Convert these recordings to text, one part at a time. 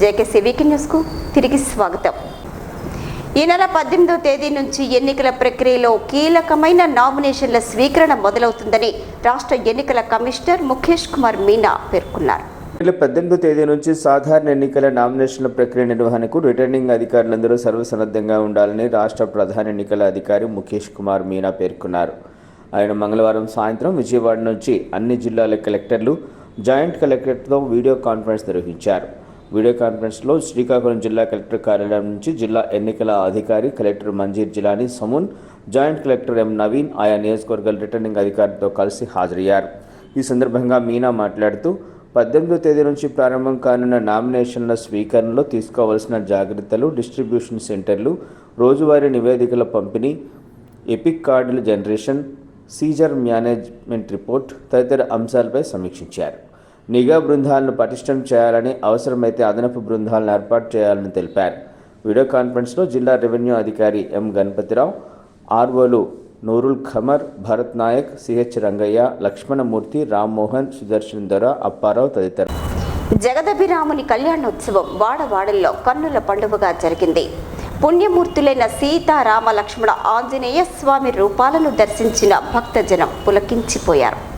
JKC వీకి న్యూస్కు తిరిగి స్వాగతం. ఈ నెల పద్దెనిమిదో తేదీ నుంచి ఎన్నికల ప్రక్రియలో కీలకమైన నామినేషన్ల స్వీకరణ మొదలవుతుందని రాష్ట్ర ఎన్నికల కమిషనర్ ముఖేష్ కుమార్ మీనా పేర్కొన్నారు. పద్దెనిమిదో తేదీ నుంచి సాధారణ ఎన్నికల నామినేషన్ల ప్రక్రియ నిర్వహణకు రిటర్నింగ్ అధికారులందరూ సర్వసన్నద్ధంగా ఉండాలని రాష్ట్ర ప్రధాన ఎన్నికల అధికారి ముఖేష్ కుమార్ మీనా పేర్కొన్నారు. ఆయన మంగళవారం సాయంత్రం విజయవాడ నుంచి అన్ని జిల్లాల కలెక్టర్లు జాయింట్ కలెక్టర్తో వీడియో కాన్ఫరెన్స్ నిర్వహించారు. వీడియో కాన్ఫరెన్స్లో శ్రీకాకుళం జిల్లా కలెక్టర్ కార్యాలయం నుంచి జిల్లా ఎన్నికల అధికారి collector Manjeer Jilani Samun joint collector M Naveen ఆయా నియోజకవర్గాల రిటర్నింగ్ అధికారితో కలిసి హాజరయ్యారు. ఈ సందర్భంగా మీనా మాట్లాడుతూ పద్దెనిమిదో తేదీ నుంచి ప్రారంభం కానున్న నామినేషన్ల స్వీకరణలో తీసుకోవాల్సిన జాగ్రత్తలు డిస్ట్రిబ్యూషన్ సెంటర్లు రోజువారీ నివేదికల పంపిణీ ఎపిక్ కార్డుల జనరేషన్ సీజర్ మేనేజ్మెంట్ రిపోర్ట్ తదితర అంశాలపై సమీక్షించారు. నిఘా బృందాలను పటిష్టం చేయాలని అవసరమైతే అదనపు బృందాలను ఏర్పాటు చేయాలని తెలిపారు. వీడియో కాన్ఫరెన్స్లో జిల్లా రెవెన్యూ అధికారి ఎం గణపతిరావు ఆర్వోలు నూరుల్ ఖమర్ భరత్ నాయక్ సిహెచ్ రంగయ్య లక్ష్మణమూర్తి రామ్మోహన్ సుదర్శన్ దొర అప్పారావు తదితరులు. జగదభిరాముని కళ్యాణోత్సవం వాడవాడల్లో కన్నుల పండుగగా జరిగింది. పుణ్యమూర్తులైన సీతారామ లక్ష్మణ ఆంజనేయ స్వామి రూపాలను దర్శించిన భక్తజనం పులకించిపోయారు.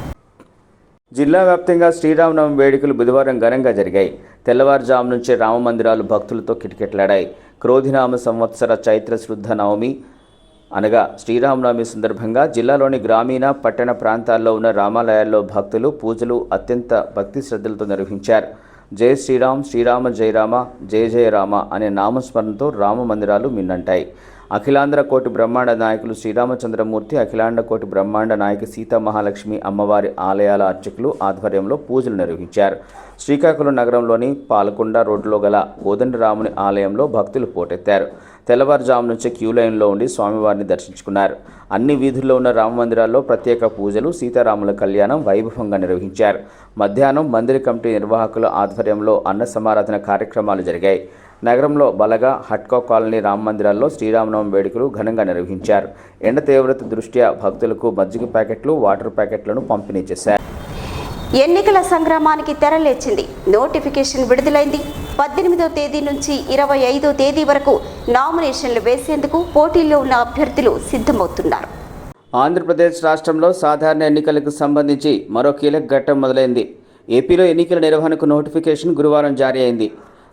జిల్లా వ్యాప్తంగా శ్రీరామనవమి వేడుకలు బుధవారం ఘనంగా జరిగాయి. తెల్లవారుజాము నుంచే రామ మందిరాలు భక్తులతో కిటకిటలాడాయి. క్రోధినామ సంవత్సర చైత్ర శుద్ధ నవమి అనగా శ్రీరామనవమి సందర్భంగా జిల్లాలోని గ్రామీణ పట్టణ ప్రాంతాల్లో ఉన్న రామాలయాల్లో భక్తులు పూజలు అత్యంత భక్తి శ్రద్ధలతో నిర్వహించారు. జై శ్రీరామ్ శ్రీరామ జయరామ జయ జయ రామ అనే నామస్మరణతో రామ మందిరాలు మిన్నంటాయి. అఖిలాంధ్ర కోటి బ్రహ్మాండ నాయకులు శ్రీరామచంద్రమూర్తి అఖిలాండ కోటి బ్రహ్మాండ నాయకి సీతా మహాలక్ష్మి అమ్మవారి ఆలయాల అర్చకులు ఆధ్వర్యంలో పూజలు నిర్వహించారు. శ్రీకాకుళం నగరంలోని పాలకొండ రోడ్లో గల కోదండరాముని ఆలయంలో భక్తులు పోటెత్తారు. తెల్లవారుజాము నుంచే క్యూ లైన్లో ఉండి స్వామివారిని దర్శించుకున్నారు. అన్ని వీధుల్లో ఉన్న రామ మందిరాల్లో ప్రత్యేక పూజలు సీతారాముల కళ్యాణం వైభవంగా నిర్వహించారు. మధ్యాహ్నం మందిర కమిటీ నిర్వాహకుల ఆధ్వర్యంలో అన్న సమారాధన కార్యక్రమాలు జరిగాయి. నగరంలో బలగా హట్కో కాలనీ రామ మందిరాల్లో శ్రీరామనవమి వేడుకలు ఘనంగా నిర్వహించారు. ఎండ తీవ్రత దృష్ట్యా భక్తులకు మజ్జిగ ప్యాకెట్లు వాటర్ ప్యాకెట్లను పంపిణీ చేశారు. ఎన్నికల సంగ్రామానికి తెరలేచింది నోటిఫికేషన్ విడుదలైంది. పద్దెనిమిదో తేదీ నుంచి ఇరవై ఐదో తేదీ వరకు నామినేషన్లు వేసేందుకు పోటీల్లో ఉన్న అభ్యర్థులు సిద్ధమవుతున్నారు. ఆంధ్రప్రదేశ్ రాష్ట్రంలో సాధారణ ఎన్నికలకు సంబంధించి మరో కీలక ఘట్టం మొదలైంది. ఏపీలో ఎన్నికల నిర్వహణకు నోటిఫికేషన్ గురువారం జారీ అయింది.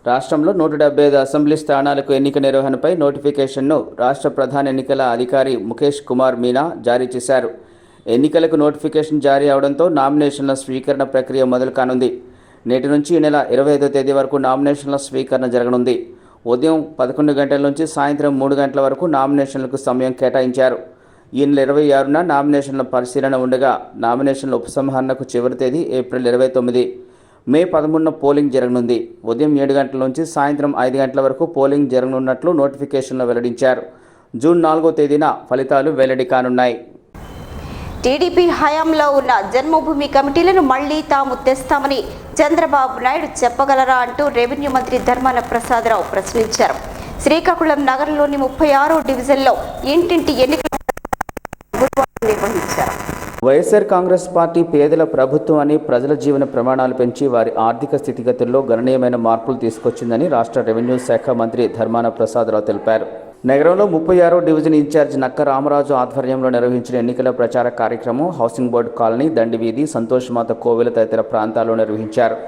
రాష్ట్రంలో నూట డెబ్బై ఐదు అసెంబ్లీ స్థానాలకు ఎన్నిక నిర్వహణపై నోటిఫికేషన్ను రాష్ట్ర ప్రధాన ఎన్నికల అధికారి ముఖేష్ కుమార్ మీనా జారీ చేశారు. ఎన్నికలకు నోటిఫికేషన్ జారీ అవడంతో నామినేషన్ల స్వీకరణ ప్రక్రియ మొదలు కానుంది. నేటి నుంచి ఈ నెల ఇరవై ఐదో తేదీ వరకు నామినేషన్ల స్వీకరణ జరగనుంది. ఉదయం పదకొండు గంటల నుంచి సాయంత్రం మూడు గంటల వరకు నామినేషన్లకు సమయం కేటాయించారు. ఈ నెల ఇరవై ఆరున నామినేషన్ల పరిశీలన ఉండగా నామినేషన్ల ఉపసంహరణకు చివరి తేదీ ఏప్రిల్ ఇరవై తొమ్మిది. మే పదమూడున పోలింగ్ జరగనుంది. ఉదయం ఏడు గంటల నుంచి సాయంత్రం ఐదు గంటల వరకు పోలింగ్ జరగనున్నట్లు నోటిఫికేషన్లో వెల్లడించారు. జూన్ నాలుగో తేదీన ఫలితాలు వెల్లడి కానున్నాయి. టీడీపీ హయాంలో ఉన్న జన్మభూమి కమిటీలను మళ్ళీ తాము తెస్తామని చంద్రబాబు నాయుడు చెప్పగలరా అంటూ రెవెన్యూ మంత్రి ధర్మాన ప్రసాదరావు ప్రశ్నించారు. శ్రీకాకుళం నగరంలోని ముప్పై ఆరో డివిజన్లో ఇంటింటి ఎన్నికల వైఎస్ఆర్ కాంగ్రెస్ పార్టీ పేదల ప్రభుత్వం అని ప్రజల జీవన ప్రమాణాలు పెంచి వారి ఆర్థిక స్థితిగతుల్లో గణనీయమైన మార్పులు తీసుకొచ్చిందని రాష్ట్ర రెవెన్యూ శాఖ మంత్రి ధర్మాన ప్రసాదరావు తెలిపారు. నగరంలో ముప్పై ఆరో డివిజన్ ఇన్ఛార్జ్ నక్క రామరాజు ఆధ్వర్యంలో నిర్వహించిన ఎన్నికల ప్రచార కార్యక్రమం housing board colony Dandiveedhi Santoshamata కోవెల తదితర ప్రాంతాల్లో నిర్వహించారు.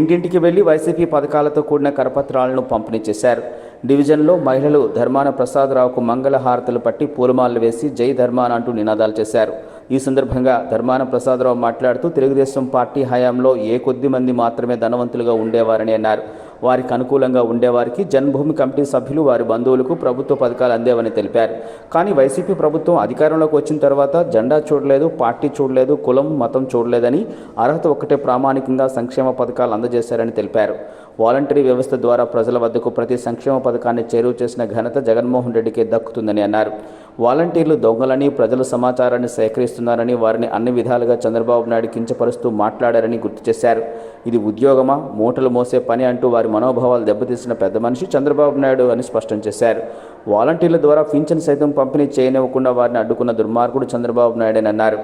ఇంటింటికి వెళ్ళి వైసీపీ పథకాలతో కూడిన కరపత్రాలను పంపిణీ చేశారు. డివిజన్లో మహిళలు ధర్మాన ప్రసాదరావుకు మంగళ హారతలు పట్టి పూలమాలలు వేసి జై ధర్మాన అంటూ నినాదాలు చేశారు. ఈ సందర్భంగా ధర్మాన ప్రసాదరావు మాట్లాడుతూ తెలుగుదేశం పార్టీ హయాంలో ఏ కొద్ది మంది మాత్రమే ధనవంతులుగా ఉండేవారని అన్నారు. వారికి అనుకూలంగా ఉండేవారికి జన్మభూమి కమిటీ సభ్యులు వారి బంధువులకు ప్రభుత్వ పథకాలు అందేవని తెలిపారు. కానీ వైసీపీ ప్రభుత్వం అధికారంలోకి వచ్చిన తర్వాత జెండా చూడలేదు పార్టీ చూడలేదు కులం మతం చూడలేదని అర్హత ఒక్కటే ప్రామాణికంగా సంక్షేమ పథకాలు అందజేశారని తెలిపారు. వాలంటరీ వ్యవస్థ ద్వారా ప్రజల వద్దకు ప్రతి సంక్షేమ పథకాన్ని చేరువ చేసిన ఘనత జగన్మోహన్ రెడ్డికే దక్కుతుందని అన్నారు. వాలంటీర్లు దొంగలని ప్రజల సమాచారాన్ని సేకరిస్తున్నారని వారిని అన్ని విధాలుగా చంద్రబాబు నాయుడు కించపరుస్తూ మాట్లాడారని గుర్తు చేశారు. ఇది ఉద్యోగమా? మూటలు మోసే పని అంటూ వారి మనోభావాలు దెబ్బతీసిన పెద్ద మనిషి చంద్రబాబు నాయుడు అని స్పష్టం చేశారు. వాలంటీర్ల ద్వారా పింఛన్ సైతం పంపిణీ చేయనివ్వకుండా వారిని అడ్డుకున్న దుర్మార్గుడు చంద్రబాబు నాయుడు అన్నారు.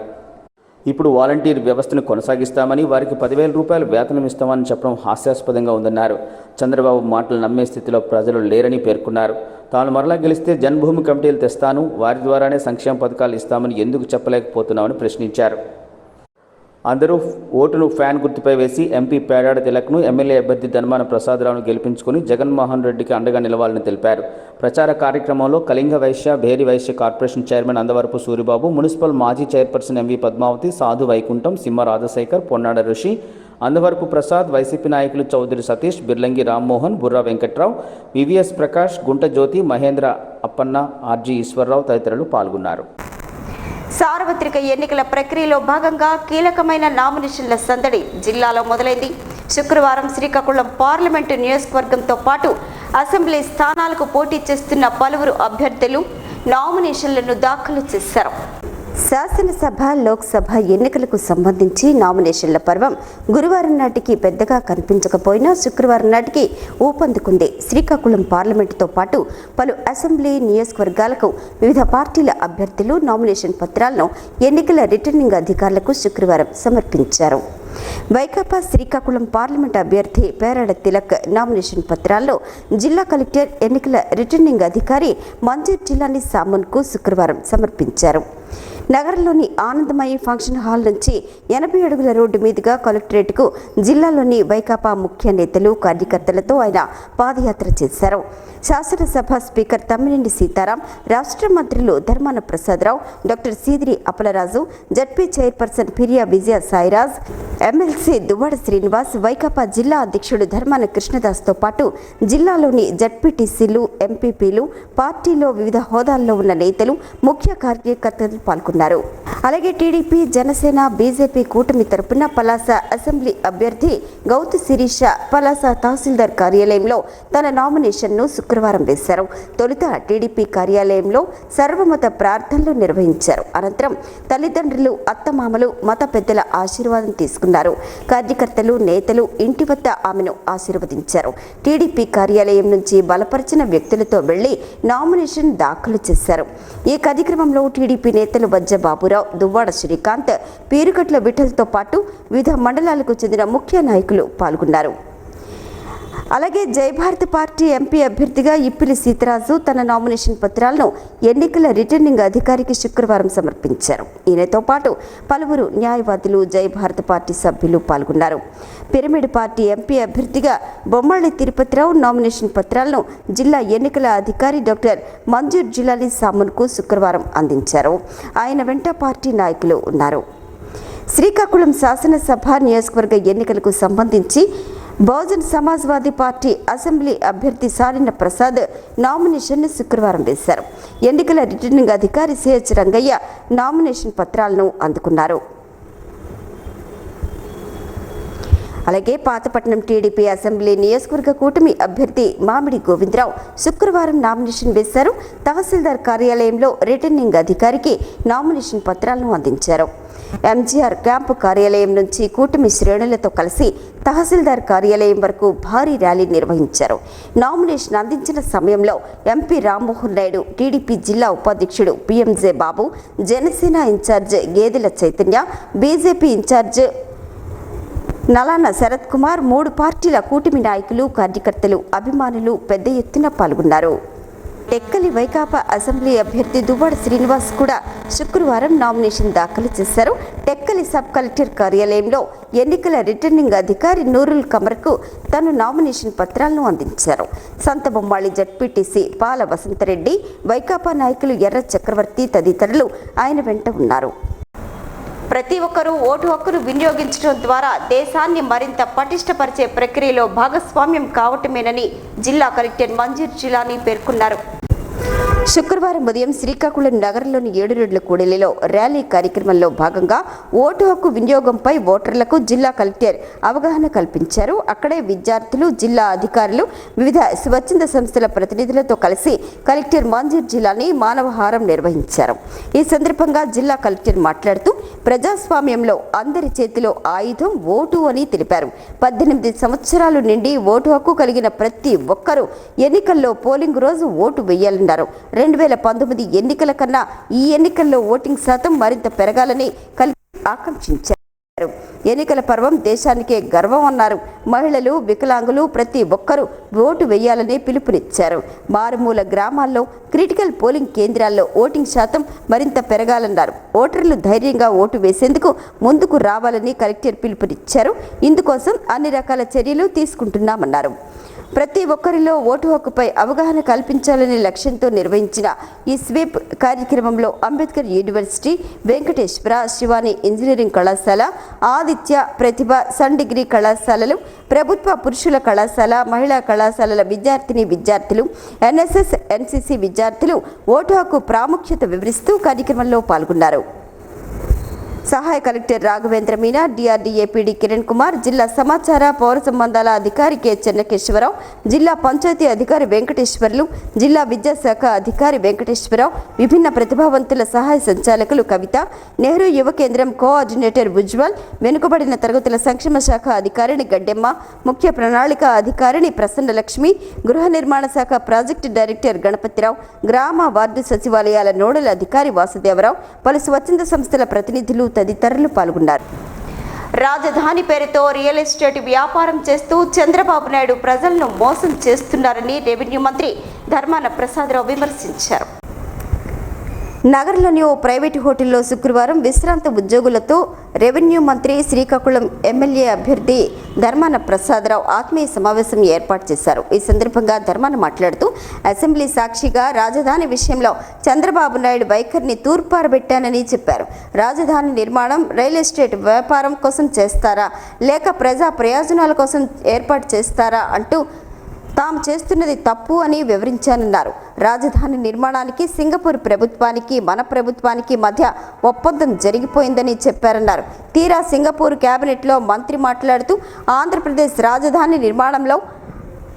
ఇప్పుడు వాలంటీర్ వ్యవస్థను కొనసాగిస్తామని వారికి పదివేల రూపాయలు వేతనం ఇస్తామని చెప్పడం హాస్యాస్పదంగా ఉందన్నారు. చంద్రబాబు మాటలు నమ్మే స్థితిలో ప్రజలు లేరని పేర్కొన్నారు. తాను మరలా గెలిస్తే జన్మభూమి కమిటీలు తెస్తాను వారి ద్వారానే సంక్షేమ పథకాలు ఇస్తామని ఎందుకు చెప్పలేకపోతున్నామని ప్రశ్నించారు. అందరూ ఓటును ఫ్యాన్ గుర్తుపై వేసి ఎంపీ పేడాడ తిలక్ను ఎమ్మెల్యే అభ్యర్థి ధర్మాన ప్రసాదరావును గెలిపించుకుని జగన్మోహన్ రెడ్డికి అండగా నిలవాలని తెలిపారు. ప్రచార కార్యక్రమంలో Kalinga Vaishya Bheri Vaishya corporation chairman Andavarapu Suribabu municipal మాజీ చైర్పర్సన్ ఎంవి పద్మావతి సాధు వైకుంఠం సింహ రాజశేఖర్ పొన్నాడ ఋషి అందవరపు ప్రసాద్ వైసీపీ నాయకులు చౌదరి సతీష్ బిర్లంగి రామ్మోహన్ బుర్రా వెంకట్రావు వివిఎస్ ప్రకాష్ గుంట జ్యోతి మహేంద్ర అప్పన్న ఆర్జీ ఈశ్వరరావు తదితరులు పాల్గొన్నారు. సార్వత్రిక ఎన్నికల ప్రక్రియలో భాగంగా కీలకమైన నామినేషన్ల సందడి జిల్లాలో మొదలైంది. శుక్రవారం శ్రీకాకుళం పార్లమెంటు నియోజకవర్గంతో పాటు అసెంబ్లీ స్థానాలకు పోటీ చేస్తున్న పలువురు అభ్యర్థులు నామినేషన్లను దాఖలు చేశారు. శాసనసభ లోక్సభ ఎన్నికలకు సంబంధించి నామినేషన్ల పర్వం గురువారం నాటికి పెద్దగా కనిపించకపోయినా శుక్రవారం నాటికి ఊపందుకుంది. శ్రీకాకుళం పార్లమెంటుతో పాటు పలు అసెంబ్లీ నియోజకవర్గాలకు వివిధ పార్టీల అభ్యర్థులు నామినేషన్ పత్రాలను ఎన్నికల రిటర్నింగ్ అధికారులకు శుక్రవారం సమర్పించారు. వైకాపా శ్రీకాకుళం పార్లమెంట్ అభ్యర్థి పేరాడ తిలక్ నామినేషన్ పత్రాల్లో జిల్లా కలెక్టర్ ఎన్నికల రిటర్నింగ్ అధికారి మంజూర్ జిల్లాని సామున్కు శుక్రవారం సమర్పించారు. నగరంలోని ఆనందమయ ఫంక్షన్ హాల్ నుంచి ఎనభై అడుగుల రోడ్డు మీదుగా కలెక్టరేట్కు జిల్లాలోని వైకాపా ముఖ్య నేతలు కార్యకర్తలతో ఆయన పాదయాత్ర చేశారు. శాసనసభ స్పీకర్ తమ్మినేని సీతారాం రాష్ట్ర మంత్రులు Dharmana Prasadarao doctor Seediri Appalaraju ZP chairperson Piriya Vijaya Sairaj MLC Duvvada Srinivas Vaikapa జిల్లా అధ్యక్షుడు ధర్మాన కృష్ణదాస్తో పాటు జిల్లాలోని జడ్పీటీసీలు ఎంపీపీలు పార్టీలో వివిధ హోదాల్లో ఉన్న నేతలు ముఖ్య కార్యకర్తలు పాల్గొన్నారు. అలాగే టీడీపీ జనసేన బీజేపీ కూటమి తరపున పలాస అసెంబ్లీ అభ్యర్థి గౌతు శిరీష పలాస తహసీల్దార్ కార్యాలయంలో తన నామినేషన్ను శుక్రవారం వేశారు. తొలుత టీడీపీ కార్యాలయంలో సర్వమత ప్రార్థనలు నిర్వహించారు. అనంతరం తల్లిదండ్రులు అత్తమామలు మత పెద్దల ఆశీర్వాదం తీసుకున్నారు. కార్యకర్తలు నేతలు ఇంటి వద్ద ఆమెను ఆశీర్వదించారు. టీడీపీ కార్యాలయం నుంచి బలపరిచిన వ్యక్తులతో వెళ్ళి నామినేషన్ దాఖలు చేశారు. ఈ కార్యక్రమంలో టీడీపీ నేతలు బజ్జ బాబురావు దువ్వాడ శ్రీకాంత్ పీరుకట్ల విఠల్తో పాటు వివిధ మండలాలకు చెందిన ముఖ్య నాయకులు పాల్గొన్నారు. అలాగే జయభారత్ పార్టీ ఎంపీ అభ్యర్థిగా ఇప్పిలి సీతరాజు తన నామినేషన్ పత్రాలను ఎన్నికల రిటర్నింగ్ అధికారికి శుక్రవారం సమర్పించారు. ఈయనతో పాటు పలువురు న్యాయవాదులు జయభారత్ పార్టీ సభ్యులు పాల్గొన్నారు. పిరమిడ్ పార్టీ ఎంపీ అభ్యర్థిగా బొమ్మళ్ళి తిరుపతిరావు నామినేషన్ పత్రాలను జిల్లా ఎన్నికల అధికారి డాక్టర్ మంజూర్ జిలానీ సామున్కు శుక్రవారం అందించారు. ఆయన వెంట పార్టీ నాయకులు ఉన్నారు. శ్రీకాకుళం శాసనసభ నియోజకవర్గ ఎన్నికలకు సంబంధించి బహుజన్ సమాజ్వాదీ పార్టీ అసెంబ్లీ అభ్యర్థి సారిన ప్రసాద్ నామినేషన్ను శుక్రవారం వేశారు. ఎన్నికల రిటర్నింగ్ అధికారి సిహెచ్ రంగయ్య నామినేషన్ పత్రాలను అందుకున్నారు. అలాగే పాతపట్నం టీడీపీ అసెంబ్లీ నియోజకవర్గ కూటమి అభ్యర్థి మామిడి గోవిందరావు శుక్రవారం నామినేషన్ వేశారు. తహసీల్దార్ కార్యాలయంలో రిటర్నింగ్ అధికారికి నామినేషన్ పత్రాలను అందించారు. ఎంజీఆర్ క్యాంపు కార్యాలయం నుంచి కూటమి శ్రేణులతో కలిసి తహసీల్దార్ కార్యాలయం వరకు భారీ ర్యాలీ నిర్వహించారు. నామినేషన్ అందించిన సమయంలో ఎంపీ రామ్మోహన్ నాయుడు టీడీపీ జిల్లా ఉపాధ్యక్షుడు PMJ Babu Janasena incharge Gedela Chaitanya BJP incharge Nalana Sarath Kumar మూడు పార్టీల కూటమి నాయకులు కార్యకర్తలు అభిమానులు పెద్ద ఎత్తున పాల్గొన్నారు. టెక్కలి వైకాపా అసెంబ్లీ అభ్యర్థి దువ్వాడ శ్రీనివాస్ కూడా శుక్రవారం నామినేషన్ దాఖలు చేశారు. టెక్కలి సబ్ కలెక్టర్ కార్యాలయంలో ఎన్నికల రిటర్నింగ్ అధికారి నూరుల్ కమర్కు తను నామినేషన్ పత్రాలను అందించారు. సంతబొమ్మాళి జడ్పీటీసీ పాల వసంతరెడ్డి వైకాపా నాయకులు ఎర్ర చక్రవర్తి తదితరులు ఆయన వెంట ఉన్నారు. ప్రతి ఒక్కరూ ఓటు హక్కును వినియోగించడం ద్వారా దేశాన్ని మరింత పటిష్టపరిచే ప్రక్రియలో భాగస్వామ్యం కావటమేనని జిల్లా కలెక్టర్ మంజూర్ జిలానీ పేర్కొన్నారు. శుక్రవారం ఉదయం శ్రీకాకుళం నగరంలోని ఏడురోడ్ల కూడలిలో ర్యాలీ కార్యక్రమంలో భాగంగా ఓటు హక్కు వినియోగంపై ఓటర్లకు జిల్లా కలెక్టర్ అవగాహన కల్పించారు. అక్కడే విద్యార్థులు జిల్లా అధికారులు వివిధ స్వచ్ఛంద సంస్థల ప్రతినిధులతో కలిసి కలెక్టర్ మాంజీర్ జిల్లాని మానవహారం నిర్వహించారు. ఈ సందర్భంగా జిల్లా కలెక్టర్ మాట్లాడుతూ ప్రజాస్వామ్యంలో అందరి చేతిలో ఆయుధం ఓటు అని తెలిపారు. పద్దెనిమిది సంవత్సరాలు నిండి ఓటు హక్కు కలిగిన ప్రతి ఒక్కరూ ఎన్నికల్లో పోలింగ్ రోజు ఓటు వేయాలన్నారు. రెండు వేల పంతొమ్మిది ఎన్నికల కన్నా ఈ ఎన్నికల్లో ఓటింగ్ శాతం మరింత పెరగాలని కలిసి ఆకాంక్షించారు. ఎన్నికల పర్వం దేశానికే గర్వం అన్నారు. మహిళలు వికలాంగులు ప్రతి ఒక్కరూ ఓటు వేయాలని పిలుపునిచ్చారు. మారుమూల గ్రామాల్లో క్రిటికల్ పోలింగ్ కేంద్రాల్లో ఓటింగ్ శాతం మరింత పెరగాలన్నారు. ఓటర్లు ధైర్యంగా ఓటు వేసేందుకు ముందుకు రావాలని కలెక్టర్ పిలుపునిచ్చారు. ఇందుకోసం అన్ని రకాల చర్యలు తీసుకుంటున్నామన్నారు. ప్రతి ఒక్కరిలో ఓటు హక్కుపై అవగాహన కల్పించాలనే లక్ష్యంతో నిర్వహించిన ఈ స్వీప్ కార్యక్రమంలో అంబేద్కర్ యూనివర్సిటీ వెంకటేశ్వర శివాని ఇంజనీరింగ్ కళాశాల ఆదిత్య ప్రతిభ సన్ డిగ్రీ కళాశాలలు ప్రభుత్వ పురుషుల కళాశాల మహిళా కళాశాలల విద్యార్థిని విద్యార్థులు ఎన్ఎస్ఎస్ ఎన్సిసి విద్యార్థులు ఓటు హక్కు ప్రాముఖ్యత వివరిస్తూ కార్యక్రమంలో పాల్గొన్నారు. సహాయ collector Raghavendra Meena DRDA PD Kiran Kumar జిల్లా సమాచార పౌర సంబంధాల అధికారి కె చెన్నకేశ్వరరావు జిల్లా పంచాయతీ అధికారి వెంకటేశ్వర్లు జిల్లా విద్యాశాఖ అధికారి వెంకటేశ్వరరావు విభిన్న ప్రతిభావంతుల సహాయ సంచాలకులు కవిత నెహ్రూ యువ కేంద్రం కోఆర్డినేటర్ ఉజ్వల్ వెనుకబడిన తరగతుల సంక్షేమ శాఖ అధికారిని గడ్డెమ్మ ముఖ్య ప్రణాళిక అధికారిని ప్రసన్నలక్ష్మి గృహ నిర్మాణ శాఖ ప్రాజెక్టు డైరెక్టర్ గణపతిరావు గ్రామ వార్డు సచివాలయాల నోడల్ అధికారి వాసుదేవరావు పలు స్వచ్ఛంద సంస్థల ప్రతినిధులు తదితరులు పాల్గొన్నారు. రాజధాని పేరుతో రియల్ ఎస్టేట్ వ్యాపారం చేస్తూ చంద్రబాబు నాయుడు ప్రజలను మోసం చేస్తున్నారని రెవెన్యూ మంత్రి ధర్మాన ప్రసాదరావు విమర్శించారు. నగరంలోని ఓ ప్రైవేటు హోటల్లో శుక్రవారం విశ్రాంత ఉద్యోగులతో రెవెన్యూ మంత్రి శ్రీకాకుళం ఎమ్మెల్యే అభ్యర్థి ధర్మాన ప్రసాదరావు ఆత్మీయ సమావేశం ఏర్పాటు చేశారు. ఈ సందర్భంగా ధర్మాన మాట్లాడుతూ అసెంబ్లీ సాక్షిగా రాజధాని విషయంలో చంద్రబాబు నాయుడు వైఖరిని తూర్పారబెట్టానని చెప్పారు. రాజధాని నిర్మాణం రియల్ ఎస్టేట్ వ్యాపారం కోసం చేస్తారా? లేక ప్రజా ప్రయోజనాల కోసం ఏర్పాటు చేస్తారా? అంటూ తాము చేస్తున్నది తప్పు అని వివరించానన్నారు. రాజధాని నిర్మాణానికి సింగపూర్ ప్రభుత్వానికి మన ప్రభుత్వానికి మధ్య ఒప్పందం జరిగిపోయిందని చెప్పారన్నారు. తీరా సింగపూర్ కేబినెట్లో మంత్రి మాట్లాడుతూ ఆంధ్రప్రదేశ్ రాజధాని నిర్మాణంలో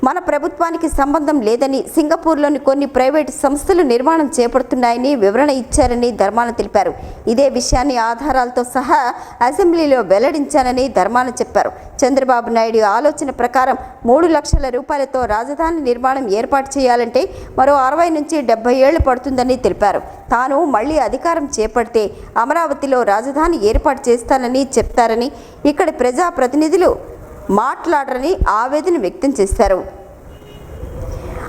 మన ప్రభుత్వానికి సంబంధం లేదని సింగపూర్లోని కొన్ని ప్రైవేటు సంస్థలు నిర్మాణం చేపడుతున్నాయని వివరణ ఇచ్చారని ధర్మాన తెలిపారు. ఇదే విషయాన్ని ఆధారాలతో సహా అసెంబ్లీలో వెల్లడించానని ధర్మాన చెప్పారు. చంద్రబాబు నాయుడు ఆలోచన ప్రకారం మూడు లక్షల రూపాయలతో రాజధాని నిర్మాణం ఏర్పాటు చేయాలంటే మరో అరవై నుంచి డెబ్బై ఏళ్ళు పడుతుందని తెలిపారు. తాను మళ్ళీ అధికారం చేపడితే అమరావతిలో రాజధాని ఏర్పాటు చేస్తానని చెప్తారని ఇక్కడి ప్రజాప్రతినిధులు మాట్లాడరని ఆవేదన వ్యక్తం చేశారు.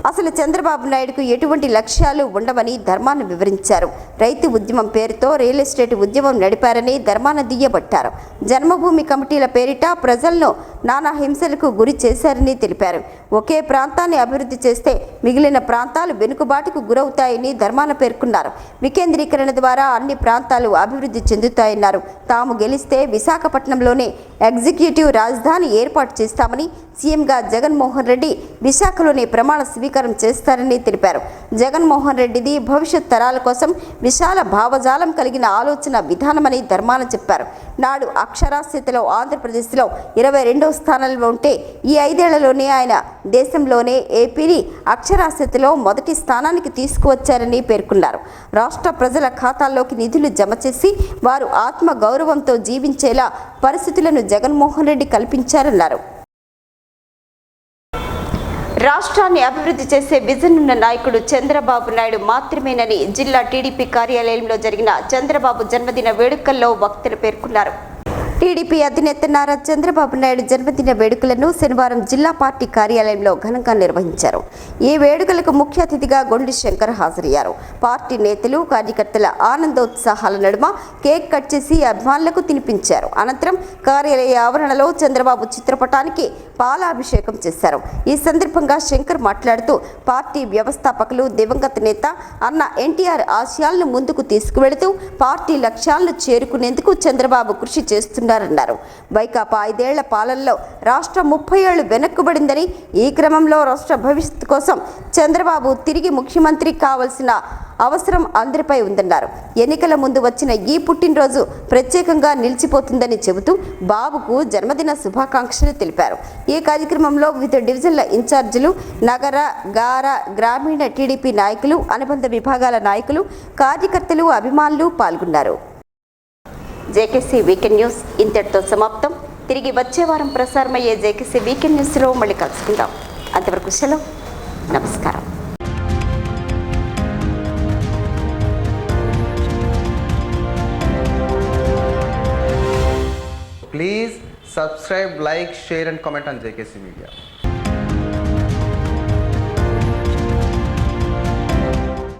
అసలు చంద్రబాబు నాయుడుకు ఎటువంటి లక్ష్యాలు ఉండవని ధర్మాన వివరించారు. రైతు ఉద్యమం పేరుతో రియల్ ఎస్టేట్ ఉద్యమం నడిపారని ధర్మాన దుయ్యబట్టారు. జన్మభూమి కమిటీల పేరిట ప్రజలను నానా హింసలకు గురి చేశారని తెలిపారు. ఒకే ప్రాంతాన్ని అభివృద్ధి చేస్తే మిగిలిన ప్రాంతాలు వెనుకబాటుకు గురవుతాయని ధర్మాన పేర్కొన్నారు. వికేంద్రీకరణ ద్వారా అన్ని ప్రాంతాలు అభివృద్ధి చెందుతాయన్నారు. తాము గెలిస్తే విశాఖపట్నంలోనే ఎగ్జిక్యూటివ్ రాజధాని ఏర్పాటు చేస్తామని సీఎంగా జగన్మోహన్ రెడ్డి విశాఖలోనే ప్రమాణ స్వీకారం చేస్తారని తెలిపారు. జగన్మోహన్ రెడ్డిది భవిష్యత్ తరాల కోసం విశాల భావజాలం కలిగిన ఆలోచన విధానమని ధర్మాన చెప్పారు. నాడు అక్షరాస్యతలో ఆంధ్రప్రదేశ్లో ఇరవై రెండవ స్థానంలో ఉంటే ఈ ఐదేళ్ళలోనే ఆయన దేశంలోనే ఏపీని అక్షరాస్యతలో మొదటి స్థానానికి తీసుకువచ్చారని పేర్కొన్నారు. రాష్ట్ర ప్రజల ఖాతాల్లోకి నిధులు జమ చేసి వారు ఆత్మ గౌరవంతో జీవించేలా పరిస్థితులను జగన్మోహన్ రెడ్డి కల్పించారన్నారు. రాష్ట్రాన్ని అభివృద్ధి చేసే విజన్ ఉన్న నాయకుడు చంద్రబాబు నాయుడు మాత్రమేనని జిల్లా టీడీపీ కార్యాలయంలో జరిగిన చంద్రబాబు జన్మదిన వేడుకల్లో వక్తలు పేర్కొన్నారు. టీడీపీ అధినేత నారా చంద్రబాబు నాయుడు జన్మదిన వేడుకలను శనివారం జిల్లా పార్టీ కార్యాలయంలో ఘనంగా నిర్వహించారు. ఈ వేడుకలకు ముఖ్య అతిథిగా గొండి శంకర్ హాజరయ్యారు. పార్టీ నేతలు కార్యకర్తల ఆనందోత్సాహాల నడుమ కేక్ కట్ చేసి అభిమానులకు తినిపించారు. అనంతరం కార్యాలయ ఆవరణలో చంద్రబాబు చిత్రపటానికి పాలాభిషేకం చేశారు. ఈ సందర్భంగా శంకర్ మాట్లాడుతూ పార్టీ వ్యవస్థాపకులు దివంగత నేత అన్న ఎన్టీఆర్ ఆశయాలను ముందుకు తీసుకువెళుతూ పార్టీ లక్ష్యాలను చేరుకునేందుకు చంద్రబాబు కృషి చేస్తున్నారు. చేస్తున్నారన్నారు. వైకాపా ఐదేళ్ళ పాలనలో రాష్ట్రం ముప్పై ఏళ్ళు వెనక్కుబడిందని ఈ క్రమంలో రాష్ట్ర భవిష్యత్తు కోసం చంద్రబాబు తిరిగి ముఖ్యమంత్రి కావాల్సిన అవసరం అందరిపై ఉందన్నారు. ఎన్నికల ముందు వచ్చిన ఈ పుట్టినరోజు ప్రత్యేకంగా నిలిచిపోతుందని చెబుతూ బాబుకు జన్మదిన శుభాకాంక్షలు తెలిపారు. ఈ కార్యక్రమంలో వివిధ డివిజన్ల ఇన్ఛార్జీలు నగర గార గ్రామీణ టీడీపీ నాయకులు అనుబంధ విభాగాల నాయకులు కార్యకర్తలు అభిమానులు పాల్గొన్నారు. జేకేసీ వీకెండ్ న్యూస్ ఇంతటితో సమాప్తం. తిరిగి వచ్చే వారం ప్రసారమయ్యే జేకేసీ వీకెండ్ న్యూస్లో మళ్ళీ కలుసుకుందాం. అంతవరకు సెలవు. నమస్కారం. Please subscribe like share and comment on JKC media